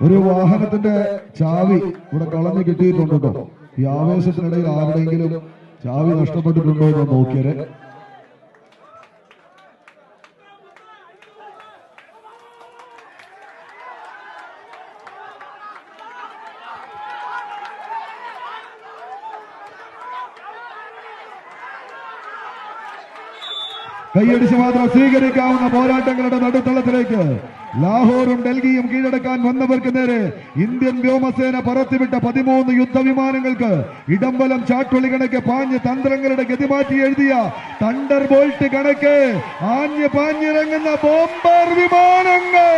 ഒരു വാഹനത്തിന്റെ ചാവി ഇവിടെ കളഞ്ഞു കിട്ടിയിട്ടുണ്ട്? കേട്ടോ ഈ ആവേശത്തിനിടയിൽ ആരുടെയെങ്കിലും ചാവി നഷ്ടപ്പെട്ടിട്ടുണ്ടോ എന്ന് നോക്കിയത് കൈയടിച്ച് മാത്രം സ്വീകരിക്കാവുന്ന പോരാട്ടങ്ങളുടെ നടുത്തളത്തിലേക്ക് ലാഹോറും ഡൽഹിയും കീഴടക്കാൻ വന്നവർക്ക് നേരെ ഇന്ത്യൻ വ്യോമസേന പറത്തിവിട്ട പതിമൂന്ന് യുദ്ധവിമാനങ്ങൾക്ക് ഇടംബലം ചാട്ടുളി കണക്ക് പാഞ്ഞ് തന്ത്രങ്ങളുടെ ഗതിമാറ്റി എഴുതിയ തണ്ടർ ബോൾട്ട് കണക്ക് ആഞ്ഞ് പാഞ്ഞിറങ്ങുന്ന ബോംബർ വിമാനങ്ങൾ.